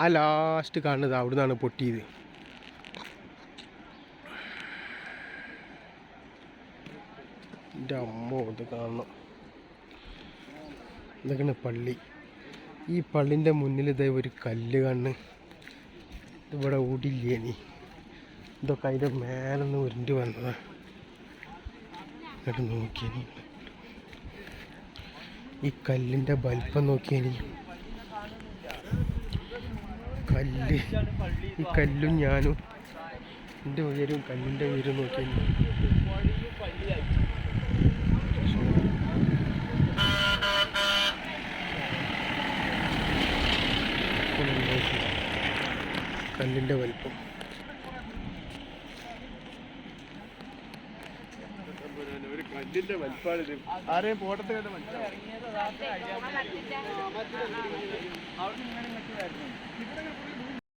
ആ ലാസ്റ്റ് കാണുന്നത് അവിടെ നിന്നാണ് പൊട്ടിയത്. എന്റെ അമ്മ കാണണം. ഇതൊക്കെയാണ് പള്ളി. ഈ പള്ളിന്റെ മുന്നിൽ ഇതേ ഒരു കല്ല് കണ്ണ്. ഇവിടെ ഓടില്ലേ നീ? ഇതൊക്കെ അതിന്റെ മേലെന്ന് ഉരുണ്ടി വന്നതാ. എന്നിട്ട് നോക്കിയേ നീ. ഈ കല്ലിന്റെ വലിപ്പം നോക്കിയേ നീ. കല്ല്. ഈ കല്ലും ഞാനും. എന്റെ ഉയരും കല്ലിന്റെ ഉയരും നോക്കി. കല്ലിന്റെ വലിപ്പം. ഒരു കല്ലിന്റെ വലിപ്പാണിത് ആരെയും ഫോട്ടത്തിൽ കണ്ട് മനസ്സിലാവും